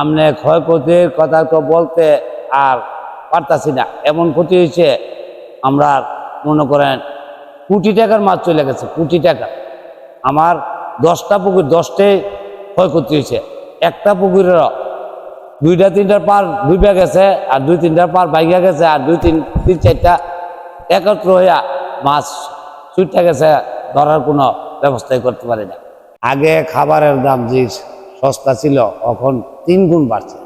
আমনে ক্ষয়ক্ষতির কথা তো বলতে আর পারতাছি না। এমন ক্ষতি হয়েছে, আমরা মনে করেন কোটি টাকার মাছ চলে গেছে, কোটি টাকা। আমার দশটা পুকুর, দশটাই ক্ষয়ক্ষতি হয়েছে। একটা পুকুরের দুইটা, তিনটার পার ডুবে গেছে, আর দুই, তিনটার পার বাইগা গেছে, আর দুই, তিন তিন, চারটা একত্র হইয়া মাছ ছুটতে গেছে, ধরার কোনো ব্যবস্থাই করতে পারি না। আগে খাবারের দাম যে সস্তা ছিল, এখন তিন গুণ বাড়ছে।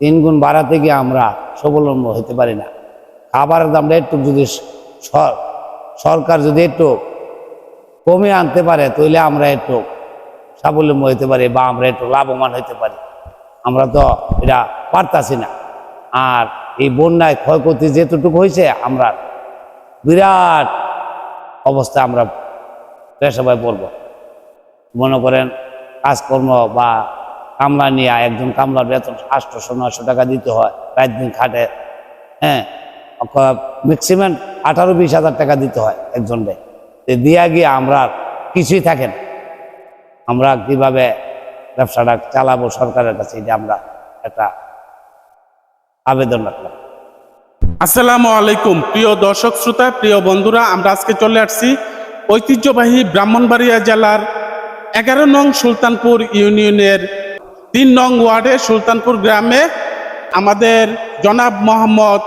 তিন গুণ বাড়াতে গিয়ে আমরা স্বাবলম্ব হতে পারি না। খাবারের দামটা একটু যদি সরকার যদি একটু কমিয়ে আনতে পারে, তাহলে আমরা একটু স্বাবলম্ব হতে পারি বা আমরা একটু লাভবান হতে পারি। আমরা তো এটা পারতাছি না। আর এই বন্যায় ক্ষয়ক্ষতি যেতটুকু হয়েছে আমরা বিরাট অবস্থা আমরা পেশাবায় পড়ব। মনে করেন কাজকর্ম বা কামলা নিয়ে একজন কামলার বেতন আটশোশো, নয়শো টাকা দিতে হয়, রাত দিন খাটে। হ্যাঁ ম্যাক্সিমাম আঠারো, বিশ হাজার টাকা দিতে হয় একজনকে। দিয়া গিয়ে আমরা কিছুই থাকে না। আমরা কীভাবে ব্যবসাটা চালাবো সরকারের কাছে যে আমরা একটা আবেদন রাখলাম। আসসালামু আলাইকুম, প্রিয় দর্শক শ্রোতা, প্রিয় বন্ধুরা, আমরা আজকে চলে আসছি ঐতিহ্যবাহী ব্রাহ্মণবাড়িয়া জেলার এগারো নং সুলতানপুর ইউনিয়নের তিন নং ওয়ার্ডে সুলতানপুর গ্রামে আমাদের জনাব মোহাম্মদ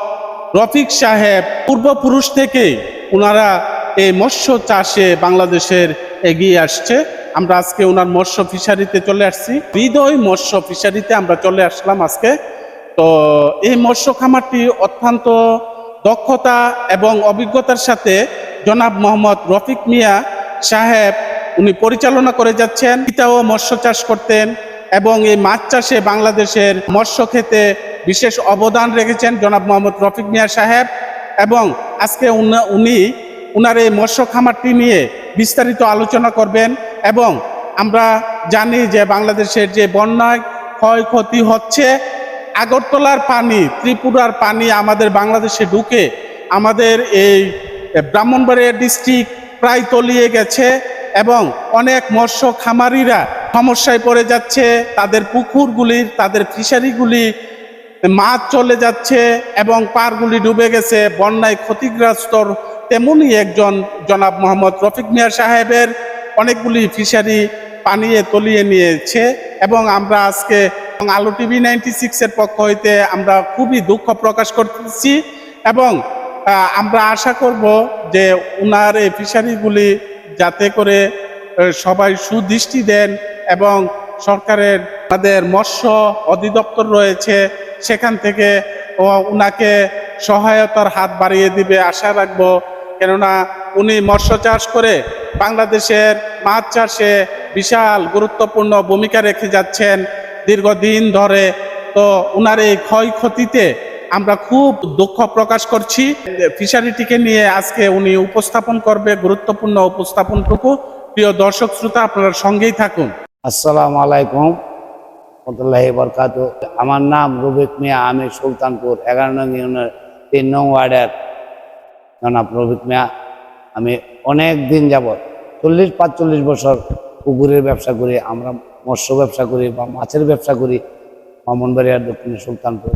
রফিক সাহেব পূর্বপুরুষ থেকে ওনারা এই মৎস্য চাষে বাংলাদেশের এগিয়ে আসছে। আমরা আজকে ওনার মৎস্য ফিশারিতে চলে আসছি। হৃদয় মৎস্য ফিশারিতে আমরা চলে আসলাম আজকে। তো এই মৎস্য খামারটি অত্যন্ত দক্ষতা এবং অভিজ্ঞতার সাথে জনাব মোহাম্মদ রফিক মিয়া সাহেব উনি পরিচালনা করে যাচ্ছেন। পিতাও মৎস্য চাষ করতেন। এবং এই মাছ চাষে বাংলাদেশের মৎস্য খেতে বিশেষ অবদান রেখেছেন জনাব মোহাম্মদ রফিক মিয়া সাহেব এবং আজকে উনা- উনি উনার এই মৎস্য খামারটি নিয়ে বিস্তারিত আলোচনা করবেন এবং আমরা জানি যে বাংলাদেশের যে বন্যায় ক্ষয়ক্ষতি হচ্ছে, আগরতলার পানি, ত্রিপুরার পানি আমাদের বাংলাদেশে ঢুকে আমাদের এই ব্রাহ্মণবাড়িয়া ডিস্ট্রিক্ট প্রায় তলিয়ে গেছে এবং অনেক মৎস্য খামারিরা সমস্যায় পড়ে যাচ্ছে, তাদের পুকুরগুলির তাদের ফিশারিগুলি মাছ চলে যাচ্ছে এবং পারগুলি ডুবে গেছে। বন্যায় ক্ষতিগ্রস্ত তেমনই একজন জনাব মোহাম্মদ রফিক মিয়া সাহেবের অনেকগুলি ফিশারি পানিয়ে তলিয়ে নিয়েছে এবং আমরা আজকে আলো টিভি নাইনটি সিক্সের পক্ষ হইতে আমরা খুবই দুঃখ প্রকাশ করতেছি এবং আমরা আশা করব যে উনার এই ফিশারিগুলি যাতে করে সবাই সুদৃষ্টি দেন এবং সরকারের আমাদের মৎস্য অধিদপ্তর রয়েছে, সেখান থেকে ওনাকে সহায়তার হাত বাড়িয়ে দিবে আশা রাখব। কেননা উনি মৎস্য চাষ করে বাংলাদেশের মাছ চাষে বিশাল গুরুত্বপূর্ণ ভূমিকা রেখে যাচ্ছেন দীর্ঘদিন ধরে। তো উনার এই ক্ষয়ক্ষতিতে আমরা খুব দুঃখ প্রকাশ করছি। ফিশারিটিকে নিয়ে আজকে উনি উপস্থাপন করবে, গুরুত্বপূর্ণ উপস্থাপনটুকু। প্রিয় দর্শক, শ্রোতা, আপনার সঙ্গেই থাকুন। আসসালামু আলাইকুম রহমতুল্লাহি বরকাত। আমার নাম রবিক মিয়া, আমি সুলতানপুর, এগারো নং ইউনিয়নের তিন নং ওয়ার্ডের। জনাব রবিক মিয়া, আমি অনেক দিন যাবৎ, চল্লিশ পাঁচচল্লিশ বছর পুকুরের ব্যবসা করি, আমরা মৎস্য ব্যবসা করি বা মাছের ব্যবসা করি ব্রাহ্মণবাড়িয়ার দক্ষিণে সুলতানপুর।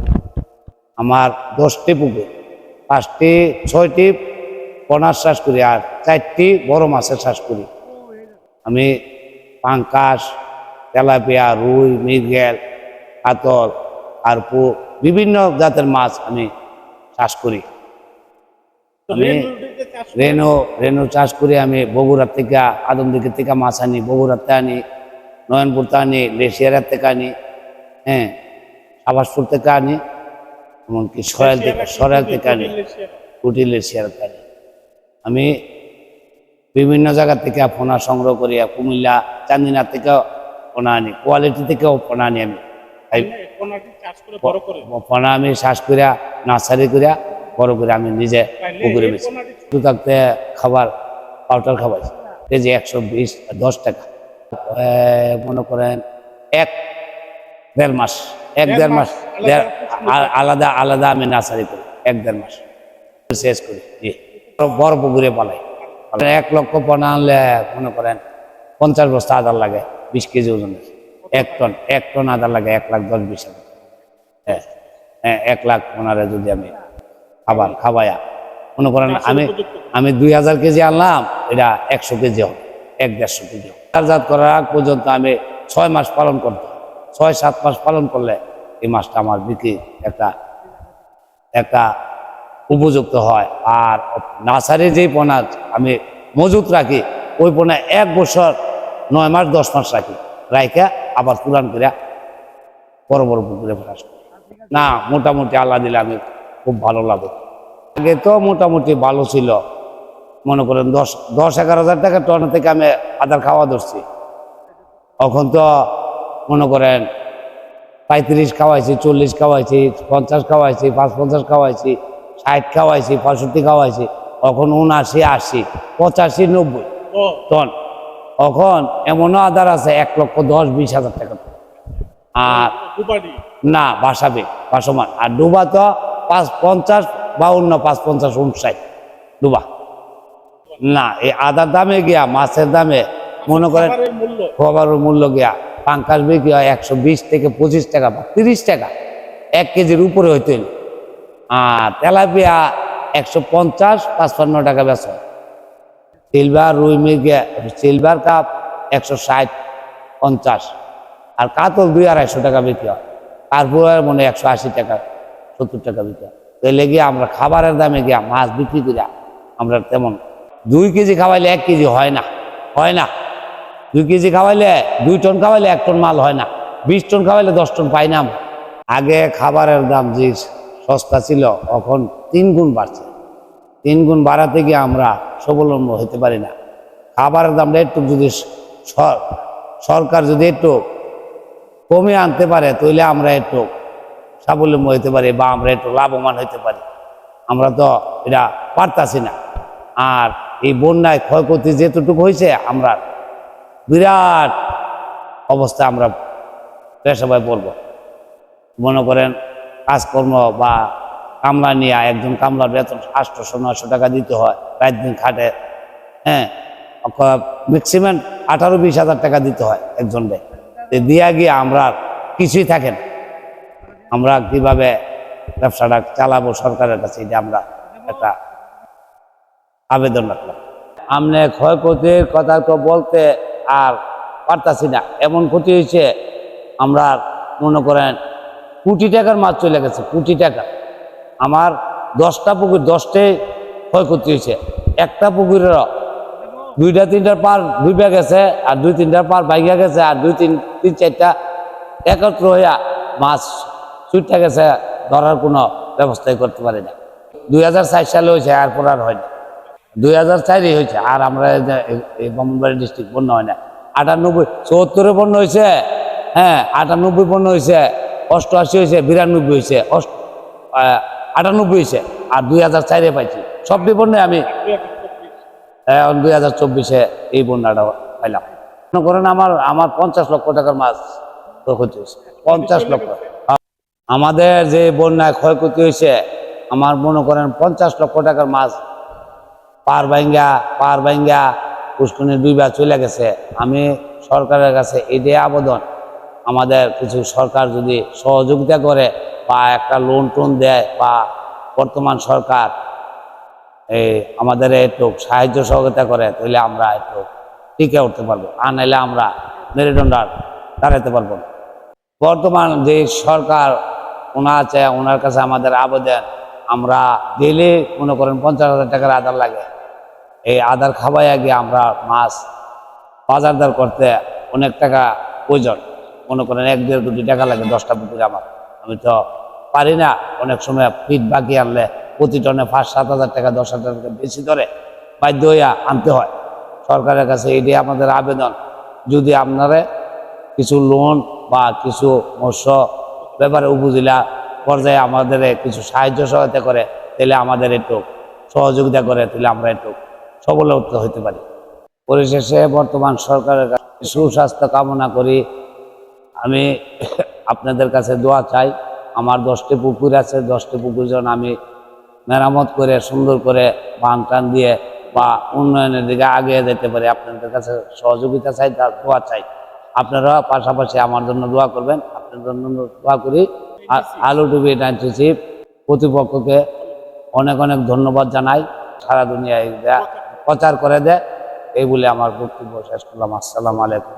আমার দশটি পুকুর, পাঁচটি, ছয়টি পনার চাষ করি আর চারটি বড় মাছের চাষ করি। আমি পাঙ্কাশ তেলাপিয়া রুই মৃগেল কাতল আরপু বিভিন্ন জাতের মাছ আমি চাষ করি। আমি রেনু রেনু চাষ করি আমি বগুড়ার থেকে আদমদিকের থেকে মাছ আনি বগুড়াতে আনি নয়নপুর থেকে আনি লেশিয়ারার থেকে আনি হ্যাঁ আবাসপুর থেকে আনি এমনকি সরাইল থেকে সরাইল থেকে আনি কুটি লেশিয়ার থেকে আনি। আমি বিভিন্ন জায়গা থেকে পোনা সংগ্রহ করি কুমিল্লা চান্দিনা থেকেও পোনা আনি কোয়ালিটি থেকেও পোনা আনি আমি। পোনা আমি শ্বাস করিয়া নার্সারি করিয়া বড় করে আমি নিজে পুকুরে বেছি শুধু থাকতে খাবার পাউডার খাবার কেজি একশো বিশ দশ টাকা। মনে করেন এক দেড় মাস এক দেড় মাস দেড়- আলাদা আলাদা আমি নার্সারি করি এক দেড় মাস। শেষ করি। বড় পুকুরে পালাই। এক লক্ষ পোনা আনলে মনে করেন পঞ্চাশ বস্তা আদার লাগে বিশ কেজি ওজনের। এক টন এক টন আদা লাগে এক লাখ দশ বিশ হাজার। হ্যাঁ হ্যাঁ এক লাখ ওনারে যদি আমি খাবার খাওয়ায়া মনে করেন আমি আমি দুই হাজার কেজি আনলাম এটা একশো কেজি হবে এক দেড়শো কেজি হবে। করার আগ পর্যন্ত আমি ছয় মাস পালন করতে ছয় সাত মাস পালন করলে এই মাছটা আমার বিক্রি একটা একটা উপযুক্ত হয়। আর নার্সারি যেই পোনা আমি মজুত রাখি, ওই পোনা এক বছর নয় মাস, দশ মাস রাখি। রাইখা আবার পুরান করে বড় বড় পুকুরে ফেরাস না, মোটামুটি আল্লাহ দিলে আমি খুব ভালো লাগে আগে তো মোটামুটি ভালো ছিল। মনে করেন দশ দশ, এগারো হাজার টাকা টন থেকে আমি আদার খাওয়া ধরছি। এখন তো মনে করেন পঁয়ত্রিশ খাওয়াইছি, চল্লিশ খাওয়াইছি, পঞ্চাশ খাওয়াইছি, পাঁচ পঞ্চাশ খাওয়াইছি। ষাট খাওয়াইছি পঁয়ষট্টি খাওয়াইছি এখন উনআশি আশি পঁচাশি নব্বই। টন এখন এমনও আদার আছে এক লক্ষ দশ বিশ হাজার টাকা। আর না বাসাবে বাসমান। আর ডুবা তো পাঁচ পঞ্চাশ বাউন্ন পাঁচ পঞ্চাশ উনষাট। ডুবা না এই আদার দামে গিয়া মাছের দামে মনে করেন খাবারের মূল্য। গিয়া পাঙ্কাশ বিক্রি হয় একশো বিশ থেকে পঁচিশ টাকা বা তিরিশ টাকা। এক কেজির উপরে হইতে। আর তেলাপিয়া একশো পঞ্চাশ, পাঁচপান্ন টাকা বেচা। সিলভার, রুই মির্গে, সিলভার কাপ একশো ষাট পঞ্চাশ। আর কাতল দুই আড়াইশো টাকা বিক্রি হয়। তারপরে মনে একশো আশি টাকা, সত্তর টাকা বিক্রি হয়। তো লেগে আমরা খাবারের দামে গিয়া মাছ বিক্রি করিয়া আমরা তেমন দুই কেজি খাওয়াইলে এক কেজি হয় না হয় না। দুই কেজি খাওয়াইলে দুই টন খাওয়াইলে এক টন মাল হয় না, বিশ টন খাওয়াইলে দশ টন পাই না আগে খাবারের দাম যে সস্তা ছিল, এখন তিন গুণ বাড়ছে। তিন গুণ বাড়াতে গিয়ে আমরা স্বাবলম্ব হতে পারি না। খাবারের দামটা একটু যদি সর- সরকার যদি একটু কমে আনতে পারে, তাহলে আমরা একটু স্বাবলম্ব হতে পারি বা আমরা একটু লাভবান হতে পারি। আমরা তো এটা পারতাছি না। আর এই বন্যায় ক্ষয়ক্ষতি যেতটুকু হয়েছে আমরা বিরাট অবস্থা আমরা পেশাবায় পড়ব মনে করেন কাজকর্ম বা কামলা নিয়ে একজন কামলার বেতন আটশোশো নয়শো টাকা দিতে হয় রাত দিন খাটে হ্যাঁ? ম্যাক্সিমাম আঠারো বিশ হাজার টাকা দিতে হয় একজনকে দিয়া গিয়ে আমরা কিছুই থাকে না। আমরা কীভাবে ব্যবসাটা চালাবো সরকারের কাছে, এটা আমরা একটা আবেদন রাখলাম। আমনে ক্ষয়ক্ষতির কথা তো বলতে আর পারতাছি না, এমন ক্ষতি হয়েছে, আমরা মনে করেন কোটি টাকার মাছ চলে গেছে, কোটি টাকা। আমার দশটা পুকুর, দশটাই ক্ষয়ক্ষতি হয়েছে। একটা পুকুরের দুইটা, তিনটার পার ডুবে গেছে, আর দুই, তিনটার পার বাইগা গেছে, আর দুই, তিন তিন, চারটা একত্র হইয়া মাছ ছুটতে গেছে, ধরার কোনো ব্যবস্থাই করতে পারি না। দুই হাজার ষাট সালে হয়েছে, আর পর আর হয়নি দুই হাজার চারই হয়েছে, আর আমরা এই ব্রাহ্মণবাড়ি ডিস্ট্রিক্ট বন্যা হয় না। আটানব্বই, চুয়াত্তরে বন্যা হয়েছে হ্যাঁ আটানব্বই বন্যা হয়েছে। অষ্টআশি হয়েছে, বিরানব্বই হয়েছে, অষ্ট আটানব্বই হয়েছে, আর দুই হাজার চারে পাইছি। সবটি বন্যায় আমি এখন দুই হাজার চব্বিশে এই বন্যাটা পাইলাম। মনে করেন আমার আমার পঞ্চাশ লক্ষ টাকার মাছ ক্ষয়ক্ষতি হয়েছে। পঞ্চাশ লক্ষ। আমাদের যে বন্যায় ক্ষয়ক্ষতি হয়েছে, আমার মনে করেন পঞ্চাশ লক্ষ টাকার মাছ পার বাইঙ্গা পার বাইঙ্গা পুষ্করণী দুইবার চলে গেছে। আমি সরকারের কাছে এটাই আবেদন আমাদের কিছু সরকার যদি সহযোগিতা করে বা একটা লোন টোন দেয় বা বর্তমান সরকার এই আমাদের একটু সাহায্য সহযোগিতা করে, তাহলে আমরা একটু টিকে উঠতে পারব। আর নাহলে আমরা মেরুদণ্ড আর দাঁড়াতে পারব না। বর্তমান যে সরকার ওনা আছে, ওনার কাছে আমাদের আবেদন, আমরা ডেলি মনে করেন পঞ্চাশ হাজার টাকার আধার লাগে। এই আধার খাওয়াই আগে আমরা মাছ বাজারদার করতে অনেক টাকা প্রয়োজন। মনে করেন এক, দেড় কোটি টাকা লাগে, দশটা পুকুরে আমার। আমি তো পারি না, অনেক সময় ফিট বাকি আনলে প্রতি টনে পাঁচ, সাত হাজার টাকা, দশ হাজার টাকা বেশি ধরে বাধ্য হইয়া আনতে হয়। সরকারের কাছে এটি আমাদের আবেদন। যদি আপনারা কিছু লোন বা কিছু মৎস্য ব্যাপারে উপজেলা পর্যায়ে আমাদের কিছু সাহায্য সহায়তা করে, তাহলে আমাদের একটু সহযোগিতা করে, তাহলে আমরা একটু সবলতা হতে পারি। পরিশেষে বর্তমান সরকারের কাছে সুস্বাস্থ্য কামনা করি। আমি আপনাদের কাছে দোয়া চাই। আমার দশটি পুকুর আছে দশটি পুকুর যেন আমি মেরামত করে সুন্দর করে বান টান দিয়ে বা উন্নয়নের দিকে আগে যেতে পারি। আপনাদের কাছে সহযোগিতা চাই তার দোয়া চাই। আপনারা পাশাপাশি আমার জন্য দোয়া করবেন। আপনার জন্য দোয়া করি। আলু টুবি নাইনটি চিপ কর্তৃপক্ষকে অনেক অনেক ধন্যবাদ জানাই। সারা দুনিয়ায় প্রচার করে দেয় এই বলে আমার বক্তব্য শেষ করলাম। আসসালাম আলাইকুম।